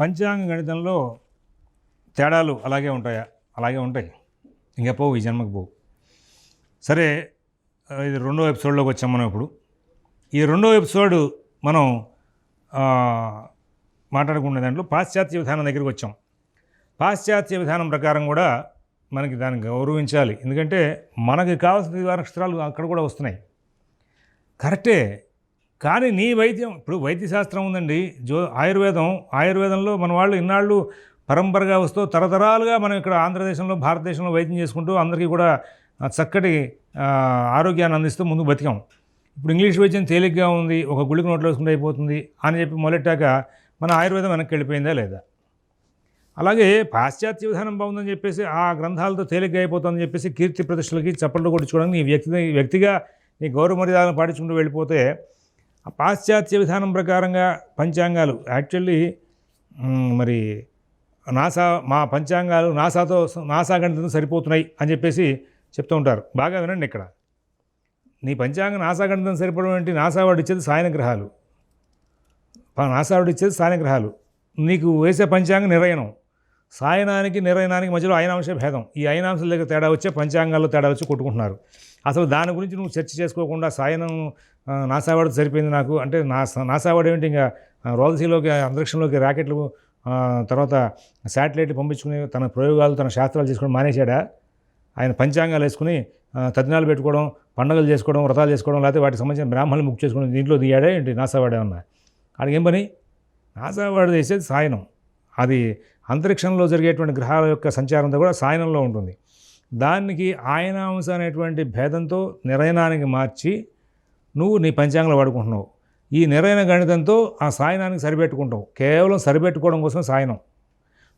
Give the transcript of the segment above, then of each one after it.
పంచాంగ గణితంలో తేడాలు అలాగే ఉంటాయా? అలాగే ఉంటాయి. ఇంకా పోవు ఈ జన్మకు పోవు. సరే ఇది రెండో ఎపిసోడ్లోకి వచ్చాం మనం ఇప్పుడు. ఈ రెండో ఎపిసోడ్ మనం మాట్లాడుకునే దాంట్లో పాశ్చాత్య విధానం దగ్గరికి వచ్చాం. పాశ్చాత్య విధానం ప్రకారం కూడా మనకి దాన్ని గౌరవించాలి. ఎందుకంటే మనకి కావాల్సిన నక్షత్రాలు అక్కడ కూడా వస్తున్నాయి. కరెక్టే కానీ నీ వైద్యం ఇప్పుడు వైద్యశాస్త్రం ఉందండి. జో ఆయుర్వేదం ఆయుర్వేదంలో మన వాళ్ళు ఇన్నాళ్ళు పరంపరగా వస్తూ తరతరాలుగా మనం ఇక్కడ ఆంధ్రదేశంలో భారతదేశంలో వైద్యం చేసుకుంటూ అందరికీ కూడా చక్కటి ఆరోగ్యాన్ని అందిస్తూ ముందు బతికాం. ఇప్పుడు ఇంగ్లీష్ వైద్యం తేలిగ్గా ఉంది ఒక గుళిక నోట్లో వేసుకుంటే అయిపోతుంది అని చెప్పి మొదలెట్టాక మన ఆయుర్వేదం వెనక్కి వెళ్ళిపోయిందా లేదా? అలాగే పాశ్చాత్య విధానం బాగుందని చెప్పేసి ఆ గ్రంథాలతో తేలిగ్గా అయిపోతుందని చెప్పేసి కీర్తి ప్రతిష్టలకి చప్పట్లు కొట్టించుకోవడానికి నీ వ్యక్తి వ్యక్తిగా నీ గౌరవ మర్యాదలను పాటించుకుంటూ వెళ్ళిపోతే ఆ పాశ్చాత్య విధానం ప్రకారంగా పంచాంగాలు. యాక్చువల్లీ మరి నాసా మా పంచాంగాలు నాసాతో నాసా గణితంతో సరిపోతున్నాయి అని చెప్పేసి చెప్తూ ఉంటారు. బాగా వినండి ఇక్కడ. నీ పంచాంగం నాసా గణితం సరిపడం ఏంటి? నాసా వాడు ఇచ్చేది సాయన గ్రహాలు నాసా వాడు ఇచ్చేది సాయన గ్రహాలు నీకు వేసే పంచాంగం నిర్ణయనం సాయనానికి నిర్ణయనానికి మధ్యలో అయనాంశ భేదం. ఈ అయనాంశం దగ్గర తేడా వచ్చే పంచాంగాల్లో తేడా వచ్చి కొట్టుకుంటున్నారు. అసలు దాని గురించి నువ్వు చర్చ చేసుకోకుండా సాయనం నాసావాడు సరిపోయింది నాకు. అంటే నా నాసావాడు ఏమిటి ఇంకా రోల్సీలోకి రోదసీలోకి అంతరిక్షంలోకి రాకెట్లు తర్వాత శాటిలైట్ పంపించుకుని తన ప్రయోగాలు తన శాస్త్రాలు చేసుకోవడం మానేశాడా? ఆయన పంచాంగాలు వేసుకుని తదినాలు పెట్టుకోవడం పండుగలు చేసుకోవడం వ్రతాలు చేసుకోవడం లేకపోతే వాటికి సంబంధించిన బ్రాహ్మణులు బుక్ చేసుకోవడం దీంట్లో దిగాడే ఏంటి నాసావాడే ఉన్నా ఆడికి ఏం పని? నాసావాడు చేసేది సాయనం అది అంతరిక్షంలో జరిగేటువంటి గ్రహాల యొక్క సంచారంతో కూడా సాయనంలో ఉంటుంది. దానికి ఆయనాంశ అనేటువంటి భేదంతో నిరయనానికి మార్చి నువ్వు నీ పంచాంగంలో వాడుకుంటున్నావు ఈ నిరయన గణితంతో ఆ సాయనానికి సరిపెట్టుకుంటావు. కేవలం సరిపెట్టుకోవడం కోసమే సాయనం.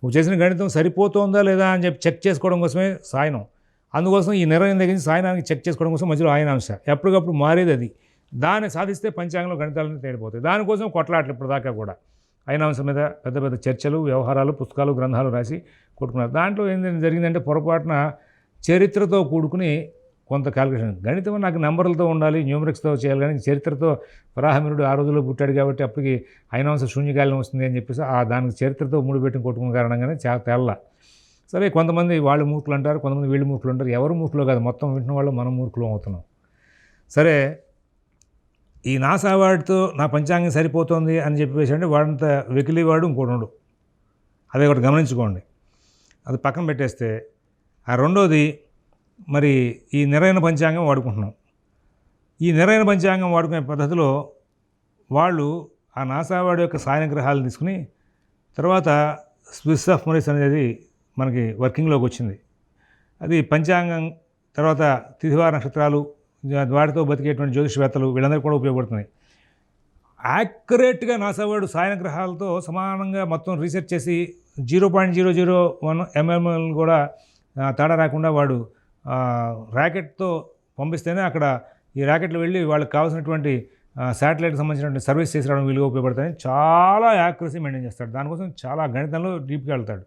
నువ్వు చేసిన గణితం సరిపోతుందా లేదా అని చెప్పి చెక్ చేసుకోవడం కోసమే సాయనం. అందుకోసం ఈ నిర్ణయం దగ్గర నుంచి సాయనానికి చెక్ చేసుకోవడం కోసం మధ్యలో ఆయనాంశ. ఎప్పటికప్పుడు మారేది అది. దాన్ని సాధిస్తే పంచాంగంలో గణితాలన్నీ తేడిపోతాయి దానికోసం కొట్లాట్లు ఇప్పటిదాకా కూడా. అయినాంశం మీద పెద్ద పెద్ద చర్చలు వ్యవహారాలు పుస్తకాలు గ్రంథాలు రాసి కొట్టుకున్నారు. దాంట్లో ఏంటంటే జరిగిందంటే పొరపాటున చరిత్రతో కూడుకుని కొంత క్యాలిక్యులేషన్ గణితం నాకు నెంబర్లతో ఉండాలి న్యూమరిక్స్తో చేయాలి కానీ చరిత్రతో వరాహమినుడు ఆ రోజుల్లో పుట్టాడు కాబట్టి అప్పటికి అయినాంశ శూన్యకాలం వస్తుంది అని చెప్పేసి ఆ దానికి చరిత్రతో ముడిపెట్టి కొట్టుకున్న కారణంగానే చాలా తెల్ల. సరే కొంతమంది వాళ్ళు మూర్ఖులు అంటారు కొంతమంది వీళ్ళు మూర్ఖులు అంటారు. ఎవరు మూర్ఖులు కాదు మొత్తం వింటున్న వాళ్ళు మనం మూర్ఖులు అవుతున్నాం. సరే ఈ నాసా వాడితో నా పంచాంగం సరిపోతుంది అని చెప్పేసి అంటే వాడంత వెకిలి వాడు ఇంకోటి ఉండు అదే ఒకటి గమనించుకోండి. అది పక్కన పెట్టేస్తే ఆ రెండోది మరి ఈ నిరైన పంచాంగం వాడుకుంటున్నాం. ఈ నిరైన పంచాంగం వాడుకునే పద్ధతిలో వాళ్ళు ఆ నాసావాడి యొక్క సాయన గ్రహాలు తీసుకుని తర్వాత స్విస్ ఆఫ్ మొరీస్ అనేది మనకి వర్కింగ్లోకి వచ్చింది. అది పంచాంగం తర్వాత తిథివార నక్షత్రాలు వాటితో బతికేటువంటి జ్యోతిషవేత్తలు వీళ్ళందరికీ కూడా ఉపయోగపడుతున్నాయి. యాక్యురేట్గా నాసావాడు సాయన గ్రహాలతో సమానంగా మొత్తం రీసెర్చ్ చేసి zero point zero zero one MML కూడా తేడా రాకుండా వాడు ర్యాకెట్తో పంపిస్తేనే అక్కడ ఈ ర్యాకెట్లు వెళ్ళి వాళ్ళకి కావాల్సినటువంటి శాటిలైట్కి సంబంధించినటువంటి సర్వీస్ చేసి రావడం వీలుగా ఉపయోగపడతాయని చాలా యాక్యురసీ మెయింటైన్ చేస్తాడు. దానికోసం చాలా గణితంలో డీప్గా వెళ్తాడు.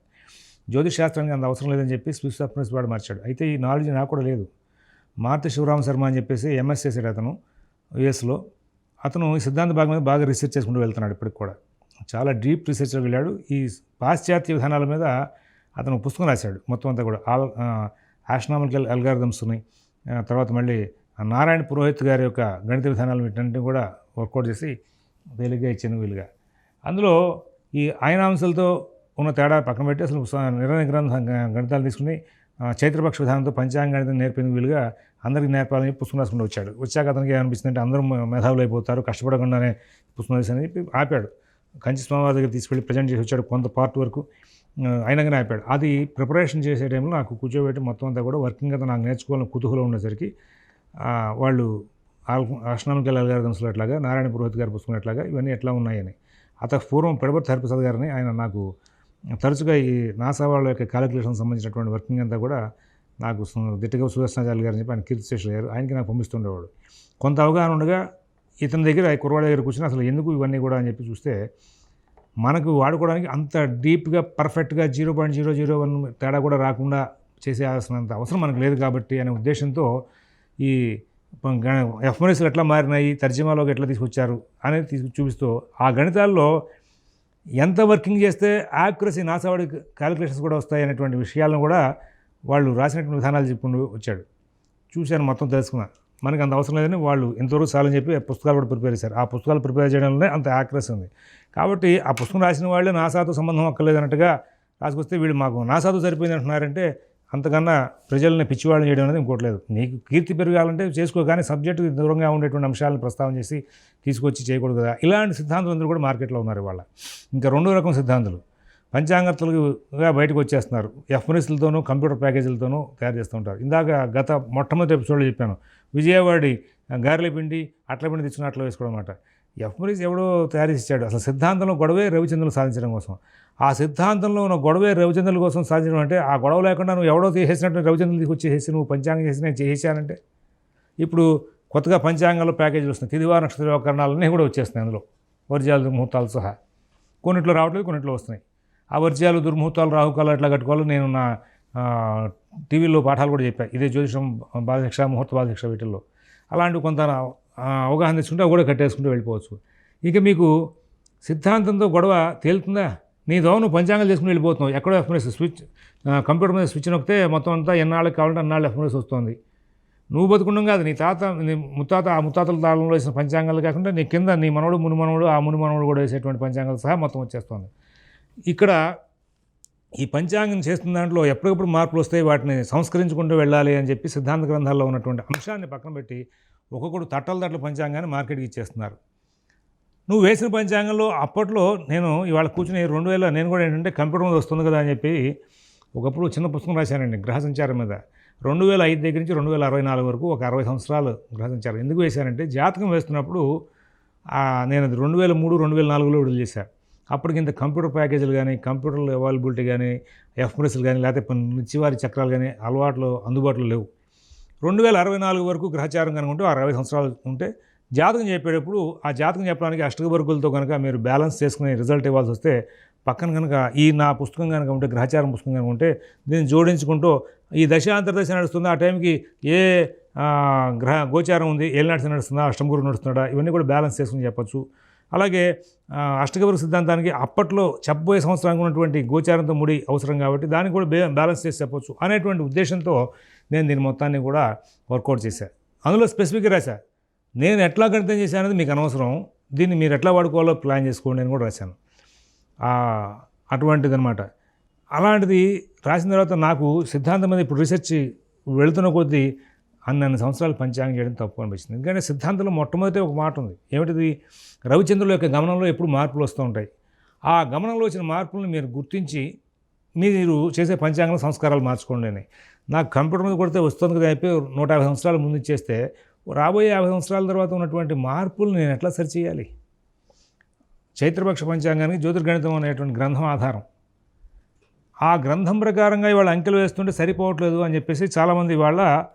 జ్యోతిష్ శాస్త్రానికి అంత అవసరం లేదని చెప్పి స్విస్ ఆఫ్ వాడు మార్చాడు. అయితే ఈ నాలెడ్జ్ నాకు కూడా లేదు. మార్తి శివరామ శర్మ అని చెప్పేసి ఎంఎస్ చేశాడు అతను యుఎస్లో. అతను ఈ సిద్ధాంత భాగం మీద బాగా రీసెర్చ్ చేసుకుంటూ వెళ్తున్నాడు ఇప్పటికి కూడా. చాలా డీప్ రీసెర్చ్లో వెళ్ళాడు. ఈ పాశ్చాత్య విధానాల మీద అతను పుస్తకం రాశాడు. మొత్తం అంతా కూడా. ఆల్ ఆస్ట్రానామికల్ అల్గారిథమ్స్ ఉన్నాయి. తర్వాత మళ్ళీ నారాయణ పురోహిత్ గారి యొక్క గణిత విధానాలు వీటన్నింటినీ కూడా వర్కౌట్ చేసి తేలిగ్గా ఇచ్చాను వీలుగా అందులో ఈ ఆయనాంశాలతో ఉన్న తేడా పక్కన పెట్టి అసలు నిర్ణయ గ్రంథం గణితాలు తీసుకుని చైత్రపక్ష విధానంతో పంచాంగ గణితం నేర్పిన వీలుగా అందరికీ నేర్పాలని పుస్తకం రాసుకుంటూ వచ్చాడు. వచ్చాక అతనికి ఏమనిపిస్తుంది అంటే అందరూ మేధావులు అయిపోతారు కష్టపడకుండానే పుస్తకం రాసి అని చెప్పి ఆపాడు. కంచి స్వామివారి దగ్గర తీసుకెళ్ళి ప్రజెంట్ చేసి వచ్చాడు కొంత పార్ట్ వరకు. అయినాగానే ఆపాడు. అది ప్రిపరేషన్ చేసే టైంలో నాకు కూర్చోబెట్టి మొత్తం అంతా కూడా వర్కింగ్ అంతా నాకు నేర్చుకోవాలని కుతూహలం ఉండేసరికి వాళ్ళు అస్ట్రామికల్ అల్గారిథమ్స్లో ఎట్లాగా నారాయణ పురోహిత్ గారు పుస్తకం ఎట్లాగా ఇవన్నీ ఎట్లా ఉన్నాయని. అతను పూర్వం పెడబర్తి హరిప్రసాద్ గారిని ఆయన నాకు తరచుగా ఈ నాసా వాళ్ళ యొక్క క్యాలిక్యులేషన్ సంబంధించినటువంటి వర్కింగ్ అంతా కూడా నాకు దిట్టగా సుదర్శనాచార్య గారు అని చెప్పి ఆయన కీర్తి శేషులు గారు ఆయనకి నాకు పంపిస్తుండేవాడు. కొంత అవగాహన ఉండగా ఇతని దగ్గర ఈ కుర్రవాడి దగ్గర కూర్చొని అసలు ఎందుకు ఇవన్నీ కూడా అని చెప్పి చూస్తే మనకు వాడుకోవడానికి అంత డీప్గా పర్ఫెక్ట్గా zero point zero zero one తేడా కూడా రాకుండా చేసేయాల్సినంత అవసరం మనకు లేదు కాబట్టి అనే ఉద్దేశంతో ఈ ఎఫ్ఎంఎస్లు ఎట్లా మారినాయి తర్జమాలోకి ఎట్లా తీసుకొచ్చారు అనేది తీసుకు చూపిస్తూ ఆ గణితాల్లో ఎంత వర్కింగ్ చేస్తే యాక్యురసీ నాసావాడి క్యాలిక్యులేషన్స్ కూడా వస్తాయి అనేటువంటి విషయాలను కూడా వాళ్ళు రాసినటువంటి విధానాలు చెప్పుకుంటూ వచ్చాడు. చూశాను మొత్తం తెలుసుకున్నాను మనకి అంత అవసరం లేదని వాళ్ళు ఇంతవరకు చాలని చెప్పి పుస్తకాలు కూడా ప్రిపేర్ చేశారు. ఆ పుస్తకాలు ప్రిపేర్ చేయడంలో అంత యాక్రెస్ ఉంది. కాబట్టి ఆ పుస్తకం రాసిన వాళ్ళే నాసాతో సంబంధం అక్కర్లేదు అన్నట్టుగా రాసుకొస్తే వీళ్ళు మాకు నాసాతో సరిపోయింది అంటున్నారంటే అంతకన్నా ప్రజల్ని పిచ్చివాళ్ళని చేయడం అనేది ఇంకోటి లేదు. నీకు కీర్తి పెరగాలంటే చేసుకో కానీ సబ్జెక్టు దూరంగా ఉండేటువంటి అంశాలను ప్రస్తావన చేసి తీసుకొచ్చి చేయకూడదు కదా. ఇలాంటి సిద్ధాంతులు అందరూ కూడా మార్కెట్లో ఉన్నారు ఇవాళ. ఇంకా రెండో రకం సిద్ధాంతులు. పంచాంగతులుగా బయటకు వచ్చేస్తున్నారు. ఎఫ్ఎన్ఎస్లతోనూ కంప్యూటర్ ప్యాకేజీలతోనూ తయారు చేస్తూ ఉంటారు. ఇందాక గత మొట్టమొదటి ఎపిసోడ్లో చెప్పాను. విజయవాడి గారెలపిండి అట్లపిండి అట్ల పిండి తెచ్చుకుని అట్లా వేసుకోవడం అనమాట ఎఫ్మరీస్ ఎవడో తయారు చేసి ఇచ్చాడు అసలు సిద్ధాంతంలో గొడవే రవిచంద్రులు సాధించడం కోసం. ఆ సిద్ధాంతంలో ఉన్న గొడవే రవిచంద్రుల కోసం సాధించడం అంటే ఆ గొడవ లేకుండా నువ్వు ఎవడో చేసినట్టు రవిచంద్రులు తీసుకొచ్చి చేసి నువ్వు పంచాంగం చేసి నేను చేసేసానంటే? ఇప్పుడు కొత్తగా పంచాంగంలో ప్యాకేజీలు వస్తున్నాయి. తిదివార నక్షత్ర వ్యవకరణాలన్నీ కూడా వచ్చేస్తున్నాయి అందులో. వర్జాలు దుర్ముహూర్తాలు సహా. కొన్నిట్లో రావట్లేదు కొన్నిట్లో వస్తున్నాయి. ఆ వర్జాలు దుర్ముహూర్తాలు రాహుకాలు ఎట్లా కట్టుకోవాలో నేను నా టీవీలో పాఠాలు కూడా చెప్పా. ఇదే జ్యోతిషం బాలశిక్ష ముహూర్త బాలశిక్ష వీటిల్లో. అలాంటివి కొంత అవగాహన తెచ్చుకుంటే కూడా కట్టేసుకుంటూ వెళ్ళిపోవచ్చు. ఇక మీకు సిద్ధాంతంతో గొడవ తేలుతుందా? నీ దోవ పంచాంగాలు చేసుకుని వెళ్ళిపోతున్నావు. ఎక్కడో ఎఫ్ఎంఎస్ స్విచ్ కంప్యూటర్ మీద స్విచ్ నొక్కితే మొత్తం అంతా ఎన్నాళ్ళకి కావాలంటే అన్నాళ్ళు ఎఫ్ఎంఎస్ వస్తుంది. నువ్వు బతుకుండం కాదు నీ తాత నీ ముత్తాత ఆ ముత్తాతల తాళంలో వేసిన పంచాంగాలు కాకుండా నీ కింద నీ మనవడు ముని మనవడు ఆ ముని మనవడు కూడా వేసేటువంటి పంచాంగాలు సహా మొత్తం వచ్చేస్తుంది. ఇక్కడ ఈ పంచాంగం చేస్తున్న దాంట్లో ఎప్పటికప్పుడు మార్పులు వస్తాయి వాటిని సంస్కరించుకుంటూ వెళ్ళాలి అని చెప్పి సిద్ధాంత గ్రంథాల్లో ఉన్నటువంటి అంశాన్ని పక్కన పెట్టి ఒక్కొక్కడు తట్టల తట్టల పంచాంగాన్ని మార్కెట్కి ఇచ్చేస్తున్నారు. నువ్వు వేసిన పంచాంగంలో అప్పట్లో నేను ఇవాళ కూర్చుని రెండు వేల నేను కూడా ఏంటంటే కంప్యూటర్ మీద వస్తుంది కదా అని చెప్పి ఒకప్పుడు చిన్న పుస్తకం రాశానండి గ్రహ సంచారం మీద. రెండు వేల ఐదు దగ్గర నుంచి రెండు వేల అరవై నాలుగు వరకు ఒక అరవై సంవత్సరాలు గ్రహ సంచారం. ఎందుకు వేశానంటే జాతకం వేస్తున్నప్పుడు నేను అది రెండు వేల మూడు రెండు వేల నాలుగులో విడుదల చేశాను అప్పటికి ఇంత కంప్యూటర్ ప్యాకేజీలు కానీ కంప్యూటర్ అవైలబిలిటీ కానీ ఎఫ్ఎంఎస్లు కానీ లేకపోతే నిత్యవారి చక్రాలు కానీ అలవాట్లు అందుబాటులో లేవు. రెండు వేల అరవై నాలుగు వరకు గ్రహచారం కనుక ఉంటే అరవై సంవత్సరాలు ఉంటే జాతకం చెప్పేటప్పుడు ఆ జాతకం చెప్పడానికి అష్టవర్గులతో కనుక మీరు బ్యాలెన్స్ చేసుకుని రిజల్ట్ ఇవ్వాల్సి వస్తే పక్కన కనుక ఈ నా పుస్తకం కనుక ఉంటే గ్రహచారం పుస్తకం కనుక ఉంటే దీన్ని జోడించుకుంటూ ఈ దశ అంతర్దశ నడుస్తుందా? ఆ టైంకి ఏ గ్రహ గోచారం ఉంది? ఏలినాటి నడుస్తుందా? అష్టమగురు నడుస్తున్నాడా? ఇవన్నీ కూడా బ్యాలెన్స్ చేసుకుని చెప్పొచ్చు. అలాగే ఆ, అష్టగౌరవ సిద్ధాంతానికి అప్పట్లో చెప్పబోయే సంవత్సరానికి ఉన్నటువంటి గోచారంతో ముడి అవసరం కాబట్టి దాన్ని కూడా బే- బ్యాలెన్స్ చేసి చెప్పొచ్చు అనేటువంటి ఉద్దేశంతో నేను దీని మొత్తాన్ని కూడా వర్కౌట్ చేశాను అందులో స్పెసిఫిక్గా రాశా. నేను ఎట్లా గణితం చేశానది మీకు అనవసరం. దీన్ని మీరు ఎట్లా వాడుకోవాలో ప్లాన్ చేసుకోండి నేను కూడా రాశాను. అటువంటిది అనమాట అలాంటిది రాసిన తర్వాత నాకు సిద్ధాంతం మీద ఇప్పుడు రీసెర్చ్ వెళుతున్న కొద్దీ అన్నన్ని సంవత్సరాలు పంచాంగం చేయడం తప్పు అనిపించింది ఎందుకంటే సిద్ధాంతంలో మొట్టమొదటి ఒక మాట ఉంది. ఏమిటిది? రవిచంద్రుల యొక్క గమనంలో ఎప్పుడు మార్పులు వస్తూ ఉంటాయి. ఆ గమనంలో వచ్చిన మార్పులను మీరు గుర్తించి మీరు చేసే పంచాంగం సంస్కారాలు మార్చుకోండి అని. నాకు కంప్యూటర్ మీద కొడితే వస్తుంది కదా అయిపోయి నూట యాభై సంవత్సరాలు ముందు ఇచ్చేస్తే రాబోయే యాభై సంవత్సరాల తర్వాత ఉన్నటువంటి మార్పులు నేను ఎట్లా సరిచేయాలి? చైత్రపక్ష పంచాంగానికి జ్యోతిర్గణితం అనేటువంటి గ్రంథం ఆధారం. ఆ గ్రంథం ప్రకారంగా ఇవాళ అంకెలు వేస్తుంటే సరిపోవట్లేదు అని చెప్పేసి చాలామంది ఇవాళ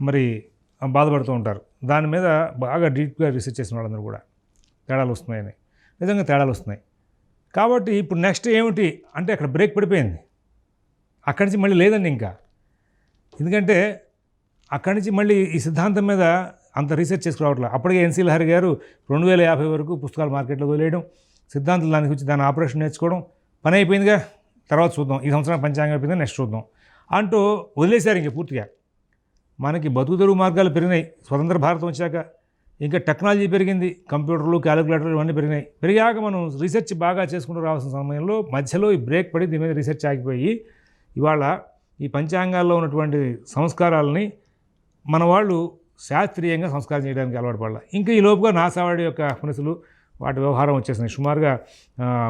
మరి బాధపడుతూ ఉంటారు. దాని మీద బాగా డీప్గా రీసెర్చ్ చేసిన వాళ్ళందరూ కూడా తేడాలు వస్తున్నాయని. నిజంగా తేడాలు వస్తున్నాయి. కాబట్టి ఇప్పుడు నెక్స్ట్ ఏమిటి? అంటే అక్కడ బ్రేక్ పడిపోయింది. అక్కడి నుంచి మళ్ళీ లేదండి ఇంకా. ఎందుకంటే అక్కడి నుంచి మళ్ళీ ఈ సిద్ధాంతం మీద అంత రీసెర్చ్ చేసుకురావట్లేదు అప్పటికే ఎన్సీ లహరి గారు రెండు వేల యాభై వరకు పుస్తకాలు మార్కెట్లో వదిలేయడం సిద్ధాంతం దానికి వచ్చి దాని ఆపరేషన్ నేర్చుకోవడం పని అయిపోయిందిగా. తర్వాత చూద్దాం. ఈ సంవత్సరం పంచాంగం అయిపోయింది నెక్స్ట్ చూద్దాం. అంటూ వదిలేశారు ఇంక పూర్తిగా. మనకి బతుకుదరువు మార్గాలు పెరిగినాయి. స్వతంత్ర భారతం వచ్చాక ఇంకా టెక్నాలజీ పెరిగింది. కంప్యూటర్లు క్యాలిక్యులేటర్లు ఇవన్నీ పెరిగినాయి. పెరిగాక మనం రీసెర్చ్ బాగా చేసుకుంటూ రావాల్సిన సమయంలో మధ్యలో ఈ బ్రేక్ పడి దీని మీద రీసెర్చ్ ఆగిపోయి ఇవాళ ఈ పంచాంగాల్లో ఉన్నటువంటి సంస్కారాలని మన వాళ్ళు శాస్త్రీయంగా సంస్కారం చేయడానికి అలవాటు పడాలి. ఇంకా ఈ లోపుగా నాసావాడి యొక్క మనసులు వాటి వ్యవహారం వచ్చేసినాయి. సుమారుగా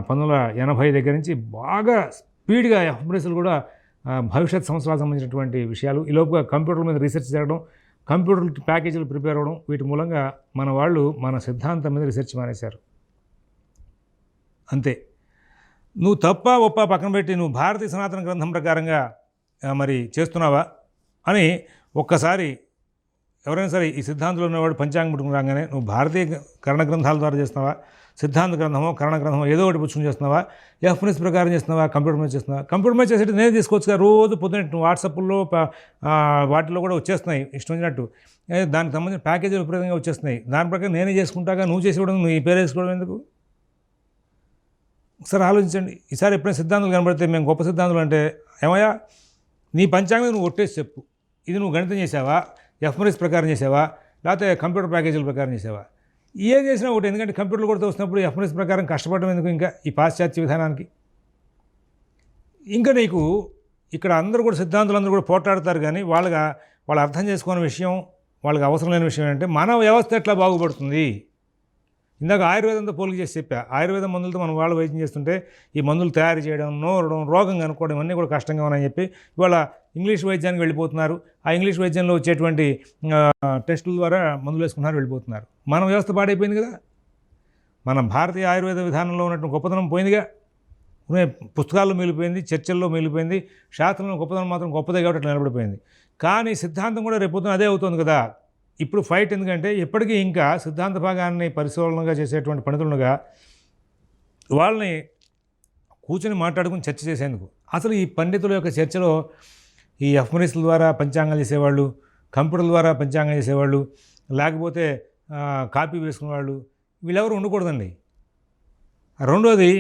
పంతొమ్మిది వందల ఎనభై దగ్గర నుంచి బాగా స్పీడ్గా ఎఫ్ఎంఎస్లు కూడా భవిష్యత్ సంవత్సరాలకు సంబంధించినటువంటి విషయాలు ఈలోపుగా కంప్యూటర్ల మీద రీసెర్చ్ జరగడం కంప్యూటర్ ప్యాకేజీలు ప్రిపేర్ అవ్వడం వీటి మూలంగా మన వాళ్ళు మన సిద్ధాంతం మీద రీసెర్చ్ మానేశారు. అంతే. నువ్వు తప్ప ఒప్ప పక్కన పెట్టి నువ్వు భారతీయ సనాతన గ్రంథం ప్రకారంగా మరి చేస్తున్నావా అని ఒక్కసారి ఎవరైనా సరే ఈ సిద్ధాంతంలో ఉన్నవాడు పంచాంగం పుట్టుకుని రాగానే నువ్వు భారతీయ కరణ గ్రంథాల ద్వారా చేస్తున్నావా? సిద్ధాంత గ్రంథమో కరణ గ్రంథమో ఏదో ఒకటి పుచ్చుకుని చేస్తున్నావా? ఎఫ్ఎన్ఎస్ ప్రకారం చేస్తున్నావా? కంప్యూటర్ మీద చేస్తున్నావా? కంప్యూటర్ మీద చేసేది నేనే తీసుకోవచ్చు రోజు పొద్దున్న వాట్సాప్లో వాటిలో కూడా వచ్చేస్తున్నాయి. ఇష్టం వచ్చినట్టు. దానికి సంబంధించిన ప్యాకేజీలు విపరీతంగా వచ్చేస్తున్నాయి. దాని ప్రకారం నేనే చేసుకుంటాగా నువ్వు చేసేవాడు నువ్వు ఈ పేరు వేసుకోవడం ఎందుకు? ఒకసారి ఆలోచించండి. ఈసారి ఎప్పుడైనా సిద్ధాంతాలు కనబడితే మేము గొప్ప సిద్ధాంతాలు అంటే ఏమయ్యా? నీ పంచాంగం నువ్వు ఒట్టేసి చెప్పు. ఇది నువ్వు గణితం చేసావా? ఎఫ్ఎంఎస్ ప్రకారం చేసావా? లేకపోతే కంప్యూటర్ ప్యాకేజీల ప్రకారం చేసావా? ఏం చేసినా ఒకటి ఎందుకంటే కంప్యూటర్లు కూడా వస్తున్నప్పుడు ఎఫ్ఎస్ ప్రకారం కష్టపడడం ఎందుకు ఇంకా ఈ పాశ్చాత్య విధానానికి? ఇంకా నీకు ఇక్కడ అందరూ కూడా సిద్ధాంతులు అందరూ కూడా పోట్లాడతారు కానీ వాళ్ళగా వాళ్ళు అర్థం చేసుకున్న విషయం వాళ్ళకి అవసరం లేని విషయం ఏంటంటే మన వ్యవస్థ ఎట్లా బాగుపడుతుంది? ఇందాక ఆయుర్వేదంతో పోలిక చేసి చెప్పా ఆయుర్వేదం మందులతో మనం వాళ్ళు వైద్యం చేస్తుంటే ఈ మందులు తయారు చేయడం నోరడం రోగం కనుక్కోవడం ఇవన్నీ కూడా కష్టంగా ఉన్నాయని చెప్పి ఇవాళ ఇంగ్లీష్ వైద్యానికి వెళ్ళిపోతున్నారు. ఆ ఇంగ్లీష్ వైద్యంలో వచ్చేటువంటి టెస్టుల ద్వారా మందులు వేసుకున్నారు వెళ్ళిపోతున్నారు. మన వ్యవస్థ పాడైపోయింది కదా. మన భారతీయ ఆయుర్వేద విధానంలో ఉన్నటువంటి గొప్పతనం పోయిందిగా. పుస్తకాల్లో మిగిలిపోయింది చర్చల్లో మిగిలిపోయింది శాస్త్రంలో గొప్పతనం మాత్రం గొప్పదే కాబట్టి నిలబడిపోయింది. కానీ సిద్ధాంతం కూడా రేపొద్దున అదే అవుతుంది కదా. ఇప్పుడు ఫైట్ ఎందుకంటే ఇప్పటికీ ఇంకా సిద్ధాంత భాగాన్ని పరిశోధనగా చేసేటువంటి పండితులుగా వాళ్ళని కూర్చొని మాట్లాడుకుని చర్చ చేసేందుకు. అసలు ఈ పండితుల యొక్క చర్చలో ఈ ఎఫ్ఎన్ఎస్ల ద్వారా పంచాంగం చేసేవాళ్ళు కంప్యూటర్ల ద్వారా పంచాంగం చేసేవాళ్ళు లేకపోతే కాపీ వేసుకునే వాళ్ళు వీళ్ళెవరు ఉండకూడదండి. రెండోది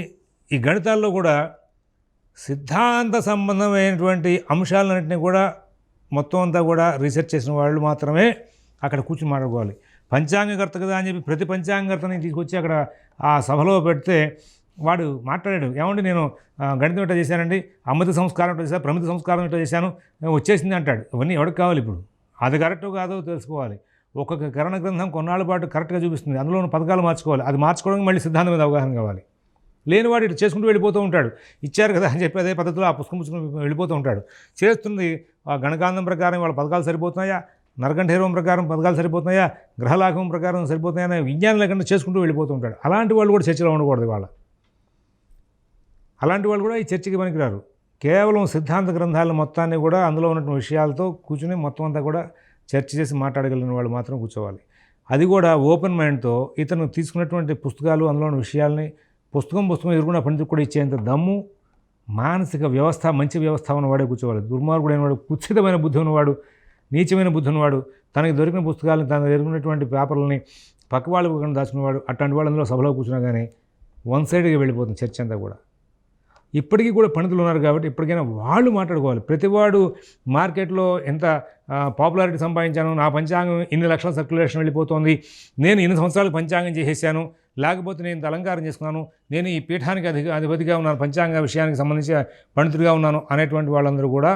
ఈ గణితాల్లో కూడా సిద్ధాంత సంబంధమైనటువంటి అంశాలన్నింటినీ కూడా మొత్తం అంతా కూడా రీసెర్చ్ చేసిన వాళ్ళు మాత్రమే అక్కడ కూర్చుని మాట్లాడుకోవాలి. పంచాంగకర్త కదా అని చెప్పి ప్రతి పంచాంగకర్తని తీసుకొచ్చి అక్కడ ఆ సభలో పెడితే వాడు మాట్లాడాడు. ఏమంటే నేను గణితం ఇట్లా చేశానండి? అమృత సంస్కారం ఇట్లా చేశాను ప్రమిత సంస్కారం ఇట్లా చేశాను? వచ్చేసింది అంటాడు. ఇవన్నీ ఎవరికి కావాలి ఇప్పుడు? అది కరెక్ట్ కాదో తెలుసుకోవాలి. ఒక్కొక్క కరణ గ్రంథం కొన్నాళ్ళ పాటు కరెక్ట్గా చూపిస్తుంది. అందులో ఉన్న పథకాలు మార్చుకోవాలి. అది మార్చుకోవడానికి మళ్ళీ సిద్ధాంతం మీద అవగాహన కావాలి. లేనివాడు ఇటు చేసుకుంటూ వెళ్ళిపోతూ ఉంటాడు. ఇచ్చారు కదా అని చెప్పి అదే పద్ధతిలో ఆ పుస్తకం పుచ్చుకుని వెళ్ళిపోతూ ఉంటాడు. చేస్తుంది ఆ గణకాంతం ప్రకారం వాళ్ళ పథకాలు సరిపోతున్నాయా? నరకంఠైరవం ప్రకారం పథకాలు సరిపోతున్నాయా? గ్రహలాఘం ప్రకారం సరిపోతున్నాయా? అనే విజ్ఞానం లేకుండా చేసుకుంటూ వెళ్ళిపోతూ ఉంటాడు. అలాంటి వాళ్ళు కూడా చర్చలో ఉండకూడదు వాళ్ళ అలాంటి వాళ్ళు కూడా ఈ చర్చకి పనికిరారు. కేవలం సిద్ధాంత గ్రంథాల మొత్తాన్ని కూడా అందులో ఉన్నటువంటి విషయాలతో కూర్చుని మొత్తం అంతా కూడా చర్చ చేసి మాట్లాడగలిగిన వాళ్ళు మాత్రం కూర్చోవాలి. అది కూడా ఓపెన్ మైండ్తో ఇతను తీసుకున్నటువంటి పుస్తకాలు అందులో ఉన్న విషయాల్ని పుస్తకం పుస్తకం ఎదుర్కొన్న పండితుడు కూడా ఇచ్చేంత దమ్ము మానసిక వ్యవస్థ మంచి వ్యవస్థ ఉన్నవాడే కూర్చోవాలి. దుర్మార్గుడైన వాడు కుత్సితమైన బుద్ధి ఉన్నవాడు నీచమైన బుద్ధి తనకి దొరికిన పుస్తకాలను తనకు దొరికినటువంటి పేపర్లని పక్క వాళ్ళు కూడా దాచుకునేవాడు అట్లాంటి వాళ్ళందరూ సభలో కూర్చున్నా కానీ వన్ సైడ్గా వెళ్ళిపోతుంది చర్చ అంతా కూడా. ఇప్పటికీ కూడా పండితులు ఉన్నారు కాబట్టి ఇప్పటికైనా వాళ్ళు మాట్లాడుకోవాలి. ప్రతివాడు మార్కెట్లో ఎంత పాపులారిటీ సంపాదించాను నా పంచాంగం ఇన్ని లక్షల సర్క్యులేషన్ వెళ్ళిపోతుంది నేను ఇన్ని సంవత్సరాలు పంచాంగం చేసేసాను లేకపోతే నేను ఇంత అలంకారం చేసుకున్నాను నేను ఈ పీఠానికి అధిక అధిపతిగా ఉన్నాను పంచాంగ విషయానికి సంబంధించి పండితుడిగా ఉన్నాను అనేటువంటి వాళ్ళందరూ కూడా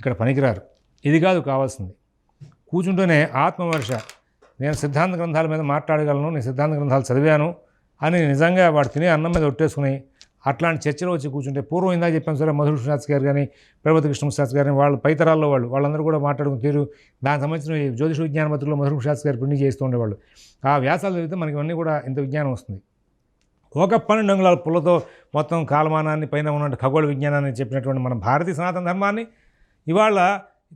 ఇక్కడ పనికిరారు. ఇది కాదు కావాల్సింది. కూర్చుంటూనే ఆత్మవర్ష. నేను సిద్ధాంత గ్రంథాల మీద మాట్లాడగలను నేను సిద్ధాంత గ్రంథాలు చదివాను అని నిజంగా వాడు తినే అన్నం మీద ఒట్టేసుకుని అట్లాంటి చర్చలో వచ్చి కూర్చుంటే పూర్వం ఇందాక చెప్పాను సరే మధుర శాస్త్రి గారు కానీ ప్రభాత కృష్ణ శాస్త్రి గారిని వాళ్ళ పైతరాల్లో వాళ్ళు వాళ్ళందరూ కూడా మాట్లాడుకుని తీరు. దానికి సంబంధించిన జ్యోతిష విజ్ఞాన పత్రికలో మధుర శాస్త్రి గారు పిండి చేస్తూ ఉండేవాళ్ళు. ఆ వ్యాసాలు చదివితే మనకి ఇవన్నీ కూడా ఇంత విజ్ఞానం వస్తుంది. ఒక పన్నెండు అంగుళాల పుల్లతో మొత్తం కాలమానాన్ని పైన ఉన్నటువంటి ఖగోళ విజ్ఞానాన్ని చెప్పినటువంటి మన భారతీయ సనాతన ధర్మాన్ని ఇవాళ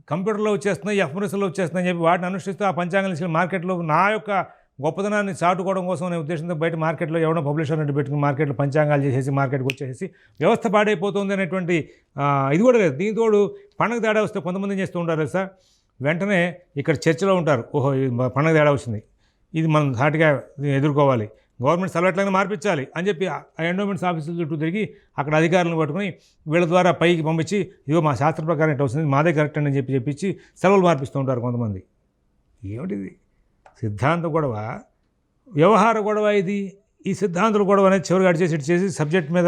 కంప్యూటర్లో వచ్చేస్తున్నాయి ఎఫ్ఎంఎస్లో వచ్చేస్తున్నాయి చెప్పి వాటిని అనుసరిస్తూ ఆ పంచాంగం తీసుకెళ్ళి మార్కెట్లో నా యొక్క గొప్పతనాన్ని చాటుకోవడం కోసం అనే ఉద్దేశంతో బయట మార్కెట్లో ఎవడో పబ్లిషర్ అంటే పెట్టుకుని మార్కెట్లో పంచాంగాలు చేసేసి మార్కెట్కి వచ్చేసి వ్యవస్థ పాడైపోతుంది అనేటువంటి ఇది కూడా లేదు. దీంతోడు పండగ తేడా వస్తే కొంతమంది చేస్తూ ఉంటారు సార్ వెంటనే ఇక్కడ చర్చలో ఉంటారు. ఓహో పండగ తేడా వచ్చింది. ఇది మనం ధాటిగా ఎదుర్కోవాలి. గవర్నమెంట్ సెలవుట్లైనా మార్పించాలి అని చెప్పి ఆ ఎండోమెంట్స్ ఆఫీసుల చుట్టూ తిరిగి అక్కడ అధికారులను పట్టుకుని వీళ్ళ ద్వారా పైకి పంపించి ఇవో మా శాస్త్ర ప్రకారం ఇట్లా వస్తుంది మాదే కరెక్ట్ అని చెప్పి చెప్పించి సెలవులు మార్పిస్తూ ఉంటారు కొంతమంది. ఏమిటిది? సిద్ధాంత గొడవ? వ్యవహార గొడవ ఇది. ఈ సిద్ధాంతుల గొడవ అనేది చివరికి అడిచేసి ఇటు చేసి సబ్జెక్ట్ మీద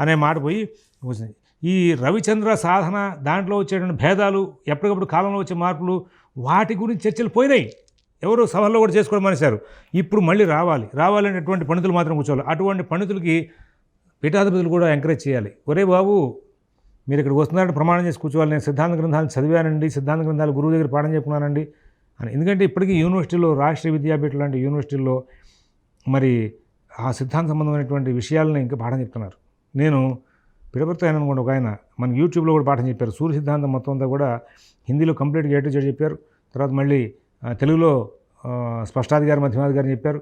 అనే మాట పోయి వచ్చింది ఈ రవిచంద్ర సాధన దాంట్లో వచ్చేటువంటి భేదాలు ఎప్పటికప్పుడు కాలంలో వచ్చే మార్పులు వాటి గురించి చర్చలు పోయినాయి. ఎవరు సభల్లో కూడా చేసుకోవడం మానేశారు. ఇప్పుడు మళ్ళీ రావాలి. రావాలనేటువంటి పండితులు మాత్రం కూర్చోవాలి. అటువంటి పండితులకి పీఠాధిపతులు కూడా ఎంకరేజ్ చేయాలి. ఒరే బాబు మీరు ఇక్కడికి వస్తున్నారంటే ప్రమాణం చేసి కూర్చోవాలి. నేను సిద్ధాంత గ్రంథాలు చదివానండి. సిద్ధాంత గ్రంథాలు గురువు దగ్గర పాఠం చెప్పుకున్నానండి అని. ఎందుకంటే ఇప్పటికీ యూనివర్సిటీలో రాష్ట్రీయ విద్యాపీఠ లాంటి యూనివర్సిటీల్లో మరి ఆ సిద్ధాంత సంబంధమైనటువంటి విషయాలను ఇంకా పాఠం చెప్తున్నారు. నేను పిడపర్తి ఆయన అనుకోండి ఒక ఆయన మన యూట్యూబ్లో కూడా పాఠం చెప్పారు. సూర్య సిద్ధాంతం మొత్తం అంతా కూడా హిందీలో కంప్లీట్గా ఏ చెప్పారు. తర్వాత మళ్ళీ తెలుగులో స్పష్టాధికారి మధ్యమాధికారి చెప్పారు.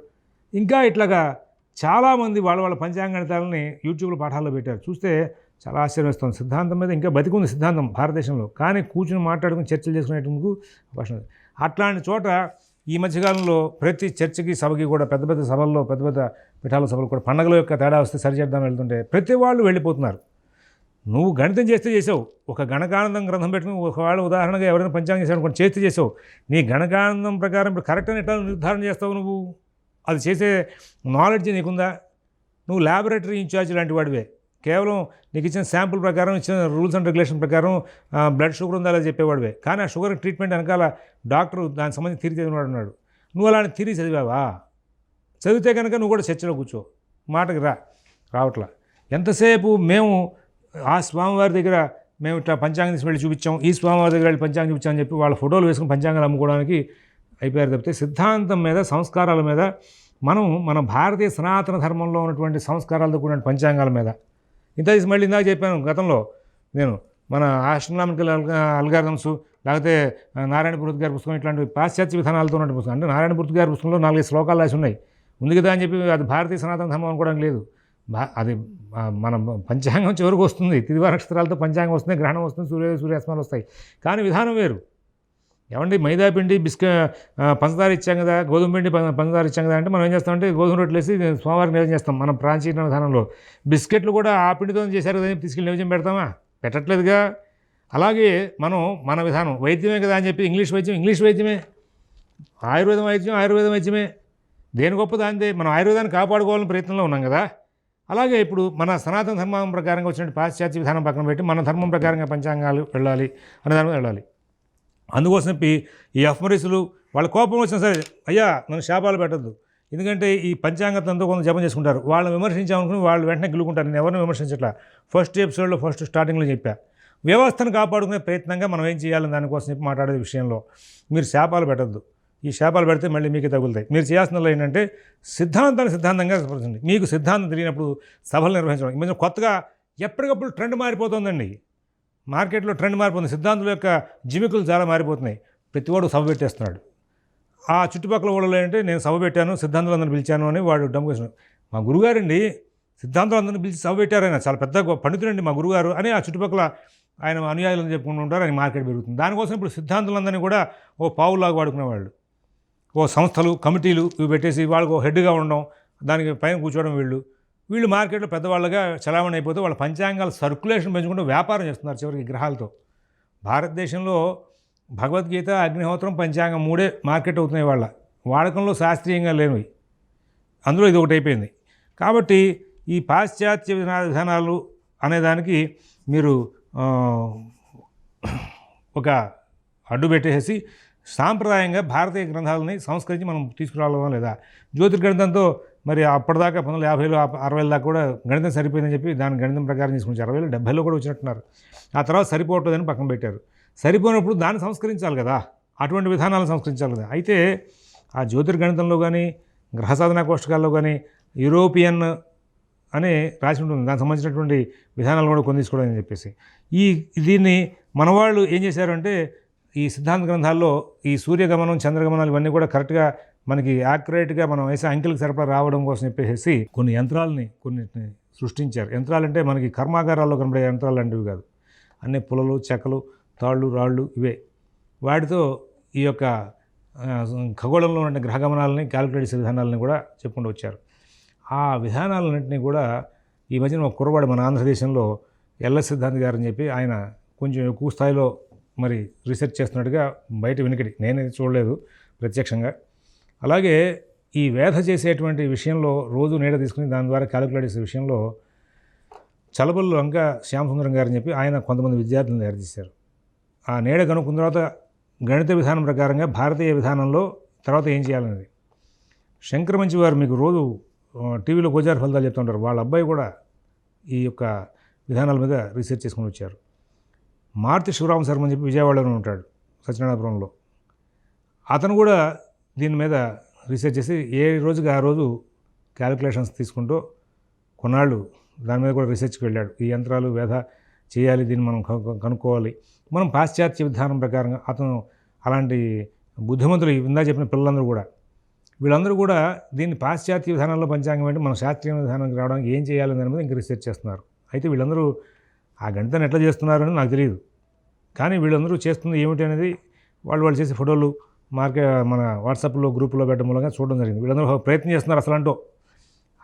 ఇంకా ఇట్లాగా చాలామంది వాళ్ళ వాళ్ళ పంచాంగణితాలని యూట్యూబ్లో పాఠాల్లో పెట్టారు. చూస్తే చాలా ఆశ్చర్యం వేస్తుంది సిద్ధాంతం మీద ఇంకా బతికుంది సిద్ధాంతం భారతదేశంలో. కానీ కూర్చుని మాట్లాడుకుని చర్చలు చేసుకునేందుకు అవకాశం అట్లాంటి చోట ఈ మధ్యకాలంలో ప్రతి చర్చకి సభకి కూడా పెద్ద పెద్ద సభల్లో పెద్ద పెద్ద పీఠాల సభలు కూడా పండగల యొక్క తేడా వస్తే సరిచేద్దాం వెళ్తుంటే ప్రతి వాళ్ళు వెళ్ళిపోతున్నారు. నువ్వు గణితం చేస్తే చేసావు. ఒక గణకానందం గ్రంథం పెట్టుకుని ఒకవేళ ఉదాహరణగా ఎవరైనా పంచాంగం చేశాడు అనుకోండి చేస్తే చేసావు. నీ గణకానందం ప్రకారం ఇప్పుడు కరెక్ట్ అని ఎట్లా నిర్ధారణ చేస్తావు నువ్వు? అది చేసే నాలెడ్జ్ నీకుందా? నువ్వు ల్యాబొరేటరీ ఇన్ఛార్జ్ లాంటి వాడివే. కేవలం నీకు ఇచ్చిన శాంపుల్ ప్రకారం ఇచ్చిన రూల్స్ అండ్ రెగ్యులేషన్ ప్రకారం బ్లడ్ షుగర్ ఉందా అలా చెప్పేవాడివే. కానీ ఆ షుగర్ ట్రీట్మెంట్ వెనకాల డాక్టర్ దానికి సంబంధించి తీరి చదివినాడు ఉన్నాడు. నువ్వు అలాంటి తీరి చదివావా? చదివితే కనుక నువ్వు కూడా చర్చలో కూర్చో. మాటకి రా. రావట్లా. ఎంతసేపు మేము ఆ స్వామివారి దగ్గర మేము ఇట్లా పంచాంగం తీసుకు వెళ్ళి చూపించాం ఈ స్వామివారి దగ్గర వెళ్ళి పంచాంగం చూపించాం అని చెప్పి వాళ్ళ ఫోటోలు వేసుకుని పంచాంగాలు అమ్ముకోవడానికి అయిపోయారు తప్పితే సిద్ధాంతం మీద సంస్కారాల మీద మనం మన భారతీయ సనాతన ధర్మంలో ఉన్నటువంటి సంస్కారాలతో కూడిన పంచాంగాల మీద. ఇంత తీసి మళ్ళీ ఇందాక చెప్పాను గతంలో నేను మన ఆస్ట్రనామికల్ అల్గారిథమ్స్ లేకపోతే నారాయణ పురుత్ గారి పుస్తకం ఇట్లాంటి పాశ్చాత్య విధానాలతో ఉన్నటువంటి పుస్తకం. అంటే నారాయణ పురుత్ గారి పుస్తకంలో నాలుగైదు శ్లోకాలు రాసి ఉన్నాయి. ఉంది కదా అని చెప్పి అది భారతీయ సనాతన ధర్మం అనుకోవడానికి లేదు. అది మనం మన పంచాంగం చివరికి వస్తుంది. తిదివార నక్షత్రాలతో పంచాంగం వస్తుంది గ్రహణం వస్తుంది సూర్య సూర్యాస్మాలు వస్తాయి. కానీ విధానం వేరు. ఏమండి మైదా పిండి బిస్క పంచదార ఇచ్చాం కదా గోధుమ పిండి పంచదార ఇచ్చాం కదా అంటే మనం ఏం చేస్తామంటే గోధుమ రొట్టెలు వేసి సోమవారం నివేదన చేస్తాం. మన ప్రాచీన విధానంలో బిస్కెట్లు కూడా ఆ పిండితో చేశారు కదా తీసుకెళ్ళి నివేదన పెడతామా? పెట్టట్లేదుగా. అలాగే మనం మన విధానం. వైద్యమే కదా అని చెప్పి ఇంగ్లీష్ వైద్యం ఇంగ్లీష్ వైద్యమే. ఆయుర్వేదం వైద్యం ఆయుర్వేదం వైద్యమే. దేని గొప్ప దానిదే? మనం ఆయుర్వేదాన్ని కాపాడుకోవాలని ప్రయత్నంలో ఉన్నాం కదా. అలాగే ఇప్పుడు మన సనాతన ధర్మం ప్రకారంగా వచ్చినట్టు పాశ్చాత్య విధానం పక్కన పెట్టి మన ధర్మం ప్రకారంగా పంచాంగాలు వెళ్ళాలి అనే దాని మీద వెళ్ళాలి. అందుకోసం ఈ అఫ్మరీసులు వాళ్ళ కోపం వచ్చినా సరే అయ్యా నన్ను శాపాలు పెట్టద్దు. ఎందుకంటే ఈ పంచాంగతంతో కొంత జపం చేసుకుంటారు. వాళ్ళని విమర్శించామనుకుని వాళ్ళు వెంటనే గెలుకుంటారు నేను ఎవరిని విమర్శించట్లా? ఫస్ట్ ఎపిసోడ్లో ఫస్ట్ స్టార్టింగ్లో చెప్పా. వ్యవస్థను కాపాడుకునే ప్రయత్నంగా మనం ఏం చేయాలని దానికోసం చెప్పి మాట్లాడే విషయంలో మీరు శాపాలు పెట్టద్దు. ఈ శాపాలు పెడితే మళ్ళీ మీకే తగులుతాయి. మీరు చేయాల్సిన ఏంటంటే సిద్ధాంతాన్ని సిద్ధాంతంగా చెప్పండి మీకు సిద్ధాంతం తెలియనప్పుడు సభలు నిర్వహించడం. ఈ మధ్య కొత్తగా ఎప్పటికప్పుడు ట్రెండ్ మారిపోతుందండి. మార్కెట్లో ట్రెండ్ మారిపోతుంది. సిద్ధాంతుల యొక్క జిమికులు చాలా మారిపోతున్నాయి. ప్రతివాడు సభ పెట్టేస్తున్నాడు. ఆ చుట్టుపక్కల వాళ్ళు ఏంటంటే నేను సభ పెట్టాను సిద్ధాంతులు అందరిని పిలిచాను అని వాడు డమ్ముకేసాడు మా గురుగారండి సిద్ధాంతులు అందరిని పిలిచి సభ పెట్టారు ఆయన. చాలా పెద్ద పండితుడండి మా గురుగారు అని ఆ చుట్టుపక్కల ఆయన అనుయాయులను చెప్పుకుంటూ ఉంటారు. ఆయన మార్కెట్ పెరుగుతుంది. దానికోసం ఇప్పుడు సిద్ధాంతులందరినీ కూడా ఓ పావులాగా వాడుకునేవాళ్ళు. ఓ సంస్థలు కమిటీలు ఇవి పెట్టేసి వాళ్ళకు హెడ్గా ఉండడం దానికి పైన కూర్చోవడం వీళ్ళు. వీళ్ళు మార్కెట్లో పెద్దవాళ్ళగా చలామణి అయిపోతే వాళ్ళ పంచాంగాల సర్క్యులేషన్ పెంచుకుంటూ వ్యాపారం చేస్తున్నారు చివరికి గ్రహాలతో. భారతదేశంలో భగవద్గీత అగ్నిహోత్రం పంచాంగం మూడే మార్కెట్ అవుతున్నాయి వాళ్ళ. వాడకంలో శాస్త్రీయంగా లేనివి. అందులో ఇది ఒకటి అయిపోయింది. కాబట్టి ఈ పాశ్చాత్య విధానాలు అనేదానికి మీరు ఒక అడ్డు పెట్టేసి సాంప్రదాయంగా భారతీయ గ్రంథాలని సంస్కరించి మనం తీసుకురావాలా లేదా? జ్యోతిర్గణితంతో మరి అప్పటిదాకా పంతొమ్మిది వందల యాభైలో అరవై దాకా కూడా గణితం సరిపోయిందని చెప్పి దాని గణితం ప్రకారం తీసుకుని అరవైలో డెబ్బైలో కూడా వచ్చినట్టున్నారు. ఆ తర్వాత సరిపోవట్లేదని పక్కన పెట్టారు. సరిపోయినప్పుడు దాన్ని సంస్కరించాలి కదా? అటువంటి విధానాలను సంస్కరించాలి కదా? అయితే ఆ జ్యోతిర్గణితంలో కానీ గ్రహ సాధన కోష్టకాల్లో కానీ యూరోపియన్ అని రాసి ఉంటుంది. దానికి సంబంధించినటువంటి విధానాలు కూడా కొన్ని తీసుకోవడం అని చెప్పేసి. ఈ దీన్ని మనవాళ్ళు ఏం చేశారంటే ఈ సిద్ధాంత గ్రంథాల్లో ఈ సూర్యగమనం చంద్రగమనాలు ఇవన్నీ కూడా కరెక్ట్గా మనకి యాక్యురేట్గా మనం వేసే అంకెలకు సరిపడా రావడం కోసం చెప్పేసి కొన్ని యంత్రాలని కొన్నిటిని సృష్టించారు. యంత్రాలంటే మనకి కర్మాగారాల్లో కనబడే యంత్రాలు లాంటివి కాదు. అన్ని పులలు చెక్కలు తాళ్ళు రాళ్ళు ఇవే. వాటితో ఈ యొక్క ఖగోళంలో ఉన్న గ్రహగమనాలని క్యాలిక్యులేట్ చేసే విధానాలని కూడా చెప్పుకుంటూ వచ్చారు. ఆ విధానాలన్నింటినీ కూడా ఈ మధ్యన ఒక కుర్రవాడు మన ఆంధ్రదేశంలో ఎల్ల సిద్ధాంత్ గారు అని చెప్పి ఆయన కొంచెం ఎక్కువ స్థాయిలో మరి రీసెర్చ్ చేస్తున్నట్టుగా బయట వినికిడి. నేనైతే చూడలేదు ప్రత్యక్షంగా. అలాగే ఈ వేధ చేసేటువంటి విషయంలో రోజు నీడ తీసుకుని దాని ద్వారా క్యాలిక్యులేట్ చేసే విషయంలో చలబల్లు అంక శ్యామసుందరం గారని చెప్పి ఆయన కొంతమంది విద్యార్థులను తయారు చేశారు. ఆ నీడ కనుక్కున్న తర్వాత గణిత విధానం ప్రకారంగా భారతీయ విధానంలో తర్వాత ఏం చేయాలనేది. శంకరమంచి వారు మీకు రోజు టీవీలో గోచార ఫలితాలు చెప్తుంటారు. వాళ్ళ అబ్బాయి కూడా ఈ యొక్క విధానాల మీద రీసెర్చ్ చేసుకుని వచ్చారు. మారుతి శివరామ శర్మ అని చెప్పి విజయవాడలోనే ఉంటాడు సత్యనారాయణపురంలో. అతను కూడా దీని మీద రీసెర్చ్ చేసి ఏ రోజుకి ఆ రోజు క్యాలిక్యులేషన్స్ తీసుకుంటూ కొన్నాళ్ళు దాని మీద కూడా రీసెర్చ్కి వెళ్ళాడు. ఈ యంత్రాలు వేధ చేయాలి దీన్ని మనం కనుక్కోవాలి. మనం పాశ్చాత్య విధానం ప్రకారంగా అతను అలాంటి బుద్ధిమంతులు ఇందా చెప్పిన పిల్లలందరూ కూడా. వీళ్ళందరూ కూడా దీన్ని పాశ్చాత్య విధానంలో పంచాంగం అంటే మన శాస్త్రీయ విధానానికి రావడానికి ఏం చేయాలి దాని మీద ఇంకా రీసెర్చ్ చేస్తున్నారు. అయితే వీళ్ళందరూ ఆ గణితాన్ని ఎట్లా చేస్తున్నారని నాకు తెలియదు కానీ వీళ్ళందరూ చేస్తుంది ఏమిటి అనేది వాళ్ళు వాళ్ళు చేసే ఫోటోలు మార్కెట్ మన వాట్సాప్లో గ్రూపులో పెట్టడం మూలంగా చూడడం జరిగింది. వీళ్ళందరూ ప్రయత్నం చేస్తున్నారు అసలు అంటూ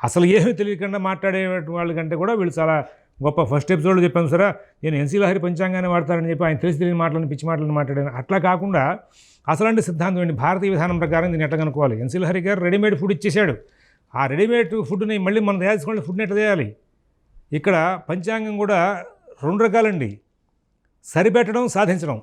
అసలు ఏమీ తెలియకుండా మాట్లాడే వాళ్ళకంటే కూడా వీళ్ళు చాలా గొప్ప ఫస్ట్ ఎపిసోడ్లో చెప్పాను సరే నేను ఎన్సీ లహరి పంచాంగాన్ని వాడతారని చెప్పి ఆయన తెలిసి తెలియని మాటలను పిచ్చి మాటలను మాట్లాడాను. అట్లా కాకుండా అసలంటే సిద్ధాంతం ఏంటి? భారతీయ విధానం ప్రకారం దీన్ని ఎట్లా కనుక్కోవాలి? ఎన్సీ లహరి గారు రెడీమేడ్ ఫుడ్ ఇచ్చేసాడు ఆ రెడీమేడ్ ఫుడ్ని మళ్ళీ మనం తయారు చేసుకోవాలి ఫుడ్ని ఎట్లా చేయాలి? ఇక్కడ పంచాంగం కూడా రెండు రకాలండి. సరిపెట్టడం సాధించడం.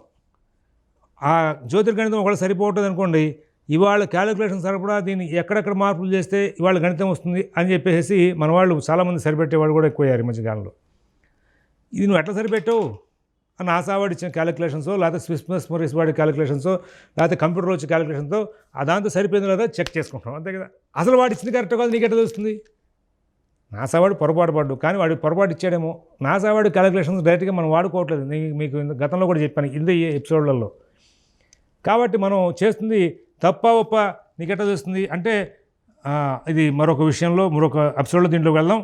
ఆ జ్యోతిర్గణితం ఒకళ్ళు సరిపోవట్లేదు అనుకోండి ఇవాళ క్యాలిక్యులేషన్ సరిపడా దీన్ని ఎక్కడెక్కడ మార్పులు చేస్తే ఇవాళ గణితం వస్తుంది అని చెప్పేసి మన వాళ్ళు చాలామంది సరిపెట్టేవాళ్ళు కూడా ఎక్కువయ్యారు ఈ మధ్యకాలంలో ఇది నువ్వు ఎట్లా సరిపెట్టావు? అని ఆశావాడు ఇచ్చిన క్యాలిక్యులేషన్సో లేకపోతే స్విస్ మొరీస్ వాడి క్యాలిక్యులేషన్సో లేకపోతే కంప్యూటర్ వచ్చే క్యాలిక్యులేషన్తో ఆ దాంతో సరిపోయిందో లేదా చెక్ చేసుకుంటాం. అంతే కదా? అసలు వాడు ఇచ్చిన కరెక్ట్ కాదు నీకు ఎట్లా తెలుస్తుంది? నాసావాడు పొరపాటు పడ్డు కానీ వాడు పొరపాటు ఇచ్చాడేమో. నాసావాడు క్యాలిక్యులేషన్స్ డైరెక్ట్గా మనం వాడుకోవట్లేదు. మీకు గతంలో కూడా చెప్పాను ఇందే ఎపిసోడ్లలో కాబట్టి మనం చేస్తుంది తప్ప ఒప్ప నీకెట్లా తెలుస్తుంది? అంటే ఇది మరొక విషయంలో మరొక ఎపిసోడ్లో దీంట్లోకి వెళ్దాం.